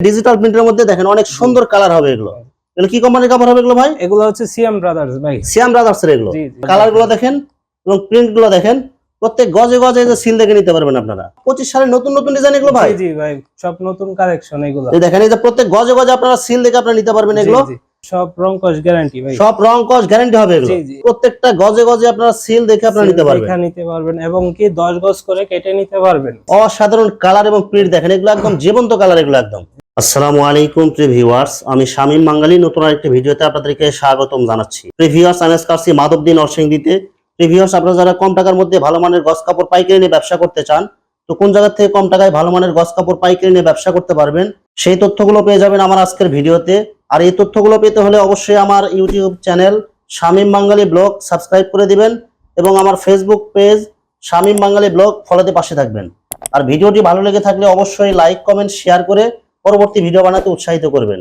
Digital প্রিন্টের মধ্যে দেখেন অনেক সুন্দর কালার হবে এগুলো। এগুলো কি কোম্পানির কাপড় হবে এগুলো ভাই? এগুলো হচ্ছে সিএম ব্রাদার্স ভাই। সিয়াম ব্রাদার্স এর এগুলো। কালারগুলো দেখেন এবং প্রিন্টগুলো দেখেন প্রত্যেক গজে গজে যে সিল দেখে নিতে পারবেন আপনারা। পঁচিশ সালের নতুন নতুন ডিজাইন এগুলো ভাই? জি ভাই সব নতুন কালেকশন এগুলো। দেখেন এই যে প্রত্যেক গজে গজে আপনারা সিল দেখে আপনারা নিতে পারবেন এগুলো। সব রং কস গ্যারান্টি ভাই। সব রং কস গ্যারান্টি হবে এগুলো। প্রত্যেকটা গজে গজে আপনারা সিল দেখে আপনারা নিতে পারবেন। লেখা নিতে পারবেন এবং কি 10 গজ করে কেটে নিতে পারবেন। অসাধারণ কালার এবং প্রিন্ট দেখেন এগুলো একদম জীবন্ত কালার এগুলো একদম। আসসালামু আলাইকুম, প্রিয় ভিউয়ার্স। আমি শামীম বাঙালি নতুন আরেকটি ভিডিওতে আপনাদেরকে স্বাগতম জানাচ্ছি। প্রিভিয়ার্স আমি আজকে আসছি মাধবদী নরসিংদীতে। প্রিভিয়ার্স আপনারা যারা কম টাকার মধ্যে ভালো মানের গস কাপড়, পাইকারি নিয়ে ব্যবসা করতে চান, তো কোন জায়গা থেকে কম টাকায় ভালো মানের গস কাপড়, পাইকারি নিয়ে ব্যবসা করতে পারবেন, সেই তথ্যগুলো পেয়ে যাবেন আমার আজকের ভিডিওতে। আর এই তথ্যগুলো পেতে হলে অবশ্যই আমার YouTube channel Shamim Bangali vlog subscribe করে দিবেন এবং আমার Facebook page Shamim Bangali vlog ফলোতে পাশে থাকবেন। আর ভিডিওটি ভালো লেগে থাকলে অবশ্যই লাইক, কমেন্ট, শেয়ার করে পরবর্তী ভিডিও বানাতে উৎসাহিত করবেন।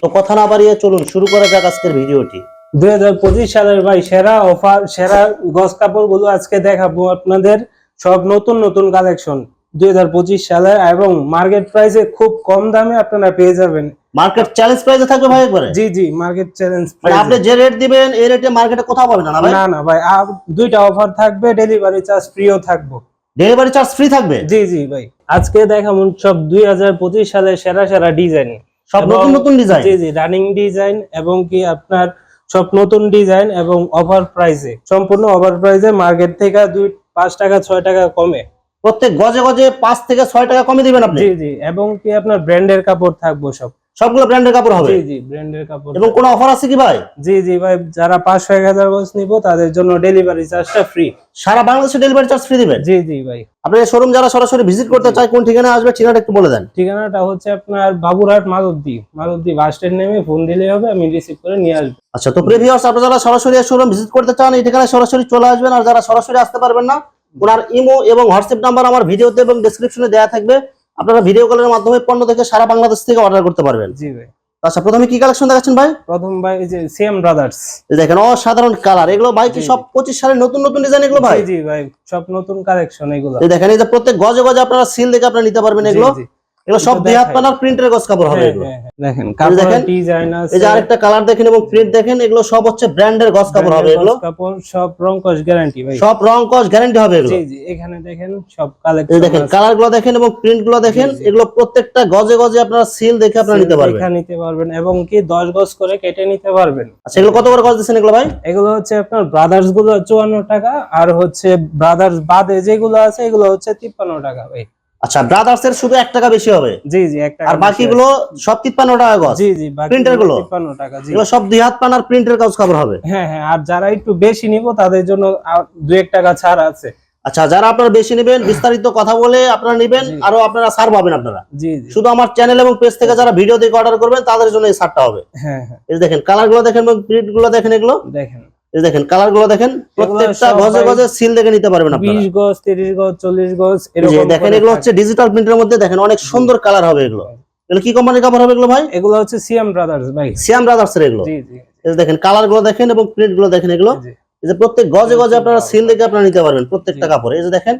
তো কথা না বাড়িয়ে চলুন শুরু করা যাক আজকের ভিডিওটি 2025 সালের ভাই সেরা অফার সেরা গজ কাপড়গুলো আজকে দেখাবো আপনাদের। সব নতুন নতুন কালেকশন 2025 সালে এবং মার্কেট প্রাইসে খুব কম দামে আপনারা পেয়ে যাবেন। মার্কেট চ্যালেঞ্জ প্রাইসে থাকবে ভাই একবারে? জি জি মার্কেট চ্যালেঞ্জ মানে আপনি যে রেট দিবেন এই রেটে মার্কেটে কোথাও পাবেন না ভাই? না না ভাই দুইটা অফার থাকবে ডেলিভারি চার্জ ফ্রিও থাকব। ডেলিভারি চার্জ ফ্রি থাকবে? জি জি ভাই। আজকে দেখাবো সব 2025 সালের সেরা সেরা ডিজাইন সব নতুন নতুন design G G running design এবং কি আপনার সব নতুন ডিজাইন এবং অফার প্রাইসে সম্পূর্ণ অফার প্রাইসে মার্কেট থেকে দুই পাঁচ টাকা ছয় টাকা কমে। প্রত্যেক গজে গজে পাঁচ থেকে ছয় টাকা কমে দিবেন আপনি? জি জি এবং কি আপনার ব্র্যান্ডের কাপড় থাকব সব। সবগুলো ব্র্যান্ডের কাপড় হবে? জি জি ব্র্যান্ডের কাপড় এবং কোনো অফার আছে কি ভাই? জি জি ভাই যারা পাঁচশো এক হাজার গজ নিবো তাদের জন্য ডেলিভারি চার্জটা ফ্রি সারা বাংলাদেশে ডেলিভারি চার্জ ফ্রি দিবেন? জি জি ভাই। আপনার শোরুম যারা সরাসরি ভিজিট করতে চায় কোন ঠিকানা আসবে ঠিকানাটা একটু বলে দেন। ঠিকানাটা হচ্ছে আপনার বাবুরহাট মাধবদী। মাধবদী বাস স্ট্যান্ড নেমে ফোন দিলে হবে আমি রিসিভ করে নিয়ে আসব। আচ্ছা তো প্রিভিয়াস আপনারা যারা সরাসরি শোরুম ভিজিট করতে চান এই ঠিকানায় সরাসরি চলে আসবেন আর যারা সরাসরি আসতে পারবেন না ওনার ইমো এবং হোয়াটসঅ্যাপ নাম্বার আমার ভিডিওতে এবং ডেসক্রিপশনে দেওয়া থাকবে। আপনারা ভিডিও কলের মাধ্যমে পণ্য দেখে সারা বাংলাদেশ থেকে অর্ডার করতে পারবেন। জি ভাই। আচ্ছা প্রথমে কি কালেকশন দেখাচ্ছেন ভাই? প্রথম ভাই এই যে সিএম ব্রাদার্স এই দেখেন অসাধারণ কালার এগুলো ভাই কি সব পঁচিশ সালের নতুন নতুন ডিজাইন এগুলো ভাই? জি জি ভাই সব নতুন কালেকশন এগুলো। এই দেখেন এই যে প্রত্যেক গজে গজে আপনারা সিল দেখে আপনারা নিতে পারবেন এগুলো। এগুলো সব প্রিন্টের কাপড় হবে হ্যাঁ, এগুলো। হ্যাঁ, হ্যাঁ। দেখেন দেখেন, ডিজাইন আছে এই যে আরেকটা কালার দেখেন এবং প্রিন্ট দেখেন এগুলো সব হচ্ছে ব্র্যান্ডের কাপড় হবে এগুলো। কাপড় সব রং কস গ্যারান্টি ভাই। সব রং কস গ্যারান্টি হবে এগুলো। জি জি এখানে দেখেন সব কালেকশন দেখেন কালারগুলো দেখেন এবং প্রিন্টগুলো দেখেন। এগুলো প্রত্যেকটা গজে গজে আপনারা সিল দেখে আপনারা নিতে পারবেন। লেখা নিতে পারবেন এবং কি 10 গজ করে কেটে নিতে পারবেন। আচ্ছা এগুলো কত করে গজ দিচ্ছেন এগুলো ভাই? এগুলো হচ্ছে আপনার ব্রাদার্সগুলো 54 টাকা আর হচ্ছে ব্রাদার্স বাদে যেগুলো আছে এগুলো হচ্ছে 53 টাকা ভাই। আচ্ছা ব্রাদার্স এর শুধু এক টাকা বেশি হবে? জি জি এক টাকা আর বেশি বাকিগুলো সব তিপ্পান্ন টাকা গজ? জি জি বাকি Printer গুলো? 53 টাকা জি। এগুলো সব দুই হাত পানার প্রিন্টের গজ কাপড় হবে? হ্যাঁ হ্যাঁ আর যারা একটু বেশি নিব তাদের জন্য আর দু এক টাকা ছাড় আছে। আচ্ছা যারা আপনারা বেশি নেবেন বিস্তারিত কথা বলে আপনারা নেবেন আরও আপনারা ছাড় পাবেন আপনারা। জি জি। শুধু আমার চ্যানেল এবং পেজ থেকে যারা ভিডিও দেখে অর্ডার করবেন তাদের জন্য এই ছাড়টা হবে। হ্যাঁ হ্যাঁ। এই দেখেন কালারগুলো দেখেন এবং প্রিন্টগুলো দেখেন এগুলো? দেখেন। দেখেন কালারগুলো দেখেন প্রত্যেকটা গজে গজে সিল দেখে নিতে পারবেন আপনারা। বিশ গজ তিরিশ গজ চল্লিশ গজ এরকম দেখেন এগুলো হচ্ছে ডিজিটাল প্রিন্টের মধ্যে দেখেন অনেক সুন্দর কালার হবে এগুলো। এগুলো কি কোম্পানির কাপড় হবে এগুলো ভাই? এগুলো হচ্ছে সিএম ব্রাদার্স ভাই। সিয়াম ব্রাদার্স এর এগুলো। জি জি। দেখেন কালারগুলো দেখেন এবং প্রিন্টগুলো দেখেন এগুলো। এই যে প্রত্যেক গজে গজে আপনারা সিল দেখে আপনারা নিতে পারবেন প্রত্যেকটা কাপড়। এই যে দেখেন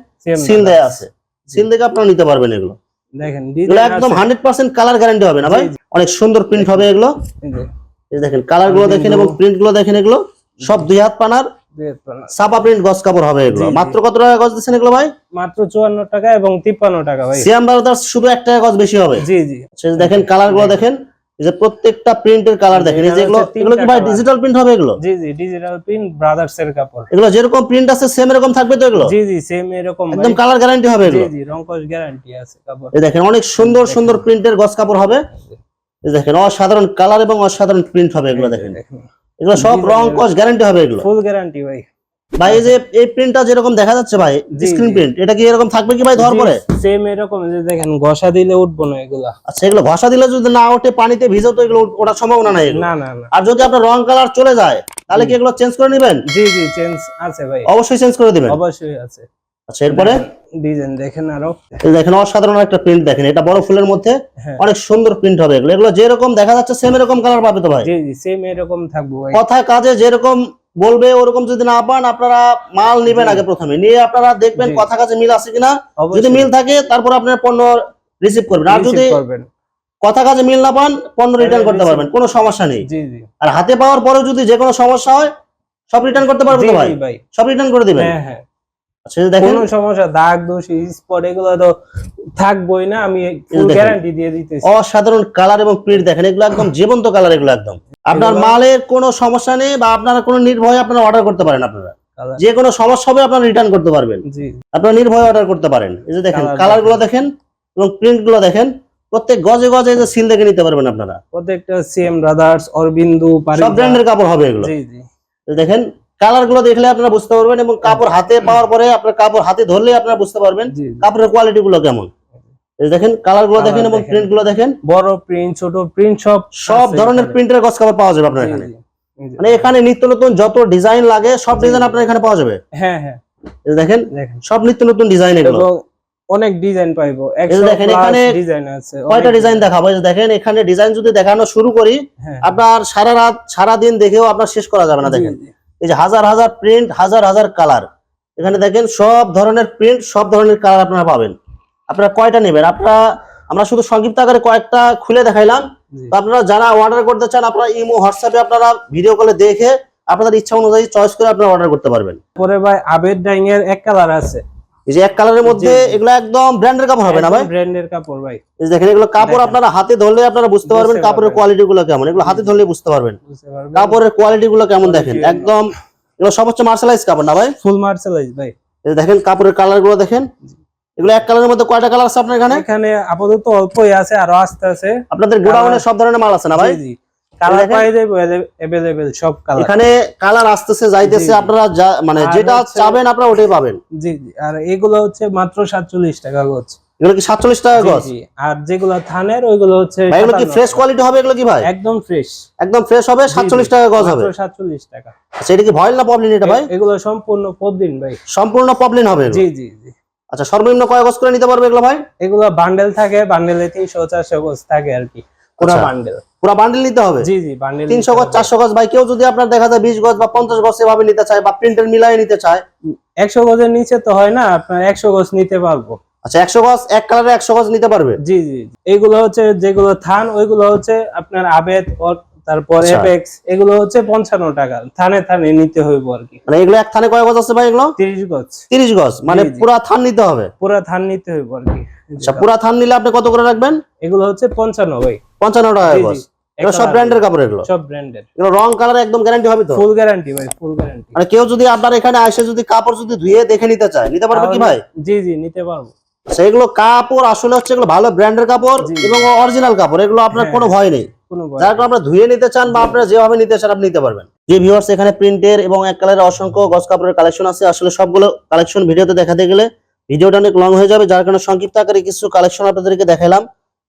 সিল দেয়া আছে। সিল দেখে আপনারা নিতে পারবেন এগুলো। দেখেন এগুলো একদম আছে। হান্ড্রেড পার্সেন্ট কালার গ্যারান্টি হবে না ভাই। অনেক সুন্দর প্রিন্ট হবে এগুলো। এই দেখেন কালারগুলো দেখেন এবং প্রিন্টগুলো দেখেন এগুলো। সব দুই হাত পানার। সাপা প্রিন্ট গজ কাপড় হবে এগুলো। মাত্র কত টাকা গজ দিচ্ছেন এগুলো ভাই? মাত্র চুয়ান্ন টাকা এবং তিপ্পান্ন টাকা ভাই। সিয়াম ব্রাদার্স শুধু এক টাকা গজ বেশি হবে? জি জি। আচ্ছা, এই যে দেখেন কালারগুলো দেখেন যে প্রত্যেকটা প্রিন্টের কালার দেখেন এই এগুলো কি ভাই ডিজিটাল প্রিন্ট হবে এগুলো? জি জি ডিজিটাল প্রিন্ট ব্রাদার্স এর কাপড়। এগুলো যেরকম প্রিন্ট আছে সেম এরকম থাকবে তো এগুলো? জি জি সেম এরকম একদম কালার গ্যারান্টি হবে এগুলো। জি রংকশ গ্যারান্টি আছে কাপড়। এই দেখেন অনেক সুন্দর সুন্দর প্রিন্টের গজ কাপড় হবে। এই দেখেন অসাধারণ কালার এবং অসাধারণ প্রিন্ট হবে এগুলো দেখেন। এগুলো সব রং কস গ্যারান্টি হবে এগুলো। ফুল গ্যারান্টি ভাই। ভাই এই যে এই প্রিন্টটা যেরকম দেখা যাচ্ছে ভাই স্ক্রিন প্রিন্ট এটা কি এরকম থাকবে কি ভাই ধর পরে সেম এরকম যে দেখেন ঘষা দিলে উঠবো না এগুলা। আচ্ছা এগুলো ঘষা দিলে যদি না ওঠে পানিতে ভিজে তো এগুলো ওঠার সম্ভাবনা নাই না না না। আর যদি আপনার রং কালার চলে যায় তাহলে কি এগুলো চেঞ্জ করে নেবেন? জি জি চেঞ্জ আছে ভাই। অবশ্যই চেঞ্জ করে দিবেন। অবশ্যই আছে। আচ্ছা এরপরে? ডিজাইন দেখেন আরও। দেখেন অসাধারণ একটা প্রিন্ট দেখেন এটা বড় ফুলের মধ্যে হ্যাঁ। অনেক সুন্দর প্রিন্ট হবে এগুলো। এগুলো যেরকম দেখা যাচ্ছে সেম এরকম কালার পাবে তো ভাই? জি জি সেম এরকম থাকব ভাই। কথায় কাজে যেরকম বলবে ওরকম যদি না পান আপনারা মাল নিবেন আগে প্রথমে। নিয়ে আপনারা দেখবেন। কথা কাজে মিল আছে কিনা। যদি মিল থাকে তারপর আপনার পণ্য রিসিভ করবেন। আর যদি কথা কাজে মিল না পান পণ্য রিটার্ন করতে পারবেন। কোনো সমস্যা নেই। আর হাতে পাওয়ার পরেও যদি যে কোনো সমস্যা হয় সব রিটার্ন করতে পারবেন তো ভাই? ভাই। সব রিটার্ন করে দিবেন? হ্যাঁ হ্যাঁ। কোনো সমস্যা দাগ দোষ স্পট এগুলো তো থাকবোই না আমি গ্যারান্টি দিয়ে দিতেছি। অসাধারণ কালার এবং প্রিন্ট দেখেন এগুলো একদম জীবন্ত কালার এগুলো একদম। আপনার মালের কোনো সমস্যা নেই বা আপনারা কোনো নির্ভয়ে আপনারা অর্ডার করতে পারেন আপনারা। যে কোনো সমস্যা হবে আপনারা রিটার্ন করতে পারবেন। আপনারা নির্ভয়ে অর্ডার করতে পারেন। এই যে দেখেন কালারগুলো দেখেন। এবং প্রিন্টগুলো দেখেন প্রত্যেক গজে গজে যে সিল দেখে নিতে পারবেন আপনারা। প্রত্যেকটা সিএম ব্রাদার্স অরবিন্দু সব ব্র্যান্ডের কাপড় হবে এগুলো। দেখেন কালারগুলো দেখলে আপনারা বুঝতে পারবেন এবং কাপড় হাতে পাওয়ার পরে আপনার কাপড় হাতে ধরলে আপনারা বুঝতে পারবেন কাপড়ের কোয়ালিটি গুলো কেমন। দেখেন কালারগুলো দেখেন এবং প্রিন্টগুলো দেখেন। বড় প্রিন্ট ছোট প্রিন্ট সব সব ধরনের প্রিন্টের গজ কাপড় পাওয়া যাবে আপনার এখানে। মানে এখানে নিত্য নতুন যত ডিজাইন লাগে সব ডিজাইন আপনার এখানে পাওয়া যাবে। হ্যাঁ হ্যাঁ। দেখেন সব নিত্য নতুন ডিজাইন এগুলো। অনেক ডিজাইন পাইবো। দেখেন, এখানে ডিজাইন আছে কয়টা ডিজাইন দেখাবো? দেখেন এখানে ডিজাইন যদি দেখানো শুরু করি হ্যাঁ। আপনার সারা রাত সারা দিন দেখেও আপনার শেষ করা যাবে না দেখেন। এই যে হাজার হাজার প্রিন্ট হাজার হাজার কালার এখানে দেখেন সব ধরনের প্রিন্ট সব ধরনের কালার আপনারা পাবেন। আপনারা কয়টা নেবেন? আপনারা আমরা শুধু সংক্ষিপ্ত আকারে কয়েকটা খুলে দেখাইলাম। তো আপনারা যারা অর্ডার করতে চান আপনারা ইমো হোয়াটসঅ্যাপে আপনারা ভিডিও কলে দেখে আপনাদের ইচ্ছা অনুযায়ী চয়েস করে আপনারা অর্ডার করতে পারবেন। পরে ভাই আবেদ ডাইং এর এক কালার আছে। এই যে এক কালারের মধ্যে। এগুলো একদম ব্র্যান্ডের কাপড় হবে না ভাই? ব্র্যান্ডের কাপড় ভাই। এই দেখেন এগুলো কাপড় আপনারা হাতে ধরলে আপনারা বুঝতে পারবেন কাপড়ের কোয়ালিটি গুলো কেমন। এগুলো হাতে ধরলে বুঝতে পারবেন। কাপড়ের কোয়ালিটি গুলো কেমন দেখেন। একদম। এগুলো সব হচ্ছে মার্শালাইজ কাপড় না ভাই? ফুল মার্শালাইজ ভাই। এই দেখেন কাপড়ের কালারগুলো দেখেন। এগুলো এক কালারের মধ্যে কয়টা কালার আছে আপনার এখানে? এখানে আপাতত অল্পই আছে আরও আস্তে আছে। আপনাদের গোডাউনে সব ধরনের মাল আছে না ভাই? জি। কালার দেখেন। পাই যাবে अवेलेबल সব কালার এখানে কালার আসতেছে যাইতেছে জি, জি। আপনারা যা- মানে আর যেটা হচ্ছে- চাবেন আপনারা ওটাই পাবেন জি জি আর এগুলো হচ্ছে মাত্র 47 টাকা গজ এগুলো কি সাতচল্লিশ টাকা জি, গজ জি। আর যেগুলো থানের ওইগুলো হচ্ছে ভাই এগুলো কি 57 ফ্রেশ কোয়ালিটি হবে এগুলো কি ভাই একদম ফ্রেশ একদম ফ্রেশ হবে সাতচল্লিশ টাকা গজ হবে 47 টাকা আচ্ছা এটা কি ভয়েল না পপলিন এটা ভাই এ- এগুলো সম্পূর্ণ পদ্দিন ভাই সম্পূর্ণ পপলিন হবে এগুলো? জি জি জি আচ্ছা সর্বনিম্ন কয় গজ করে নিতে পারবে এগুলো ভাই এগুলো বান্ডেল থাকে বান্ডেলে তিনশো চারশো গজ থাকে আর কি পুরো আচ্ছা। বান্ডেল পুরো বান্ডিল নিতে হবে। জি জি বান্ডেল তিনশো গজ চারশো গজ ভাই কেউ যদি আপনার দেখা যায় বিশ গজ বা পঞ্চাশ গজ এভাবে নিতে চায় বা প্রিন্টের মিলাই নিতে চায়। একশো গজের নিচে তো হয় না আপনার একশো গজ নিতে পারব। আচ্ছা একশো গজ এক কালারে একশো গজ নিতে পারবে? জি জি। এগুলো হচ্ছে যেগুলো থান ওইগুলো হচ্ছে আপনার আবেদ তারপর আচ্ছা। এপেক্স এগুলো হচ্ছে পঞ্চান্ন টাকা। থানে থানে নিতে হইব আর কি। মানে এগুলো এক থানে কয় গজ আছে ভাই এগুলো? তিরিশ গজ। তিরিশ গজ মানে। পুরা থান নিতে হবে। পুরা থান নিতে হইব আর কি। আচ্ছা পুরা থান নিলে আপনি কত করে রাখবেন? এগুলো হচ্ছে পঞ্চান্ন ভাই। পঞ্চান্ন টাকা জি, গজ। এগুলো সব ব্র্যান্ডের কাপড় এগুলো? সব ব্র্যান্ডের এগুলো রং কালার একদম গ্যারান্টি হবে তো? ফুল গ্যারান্টি ভাই ফুল গ্যারান্টি মানে কেউ যদি আপনার এখানে আসে যদি কাপড় যদি ধুয়ে দেখে নিতে চায় নিতে পারবে কি ভাই? জি জি নিতে পারব। কাপড় আসলে হচ্ছে এগুলো ভালো ব্র্যান্ডের কাপড় এবং অরিজিনাল কাপড় এগুলো আপনার হ্যাঁ। কোনো ভয় নেই। যার কারণে আপনারা ধুয়ে নিতে চান বা আপনারা যেভাবে নিতে চান আপনি নিতে পারবেন। যে ভিউয়ার্স এখানে প্রিন্টের এবং এক কালারের অসংখ্য গজ কাপড়ের কালেকশন আছে। আসলে সবগুলো কালেকশন ভিডিওতে দেখাতে গেলে ভিডিওটা অনেক লং হয়ে যাবে। যার কারণে সংক্ষিপ্ত আকারে কিছু কালেকশন আপনাদেরকে দেখালাম।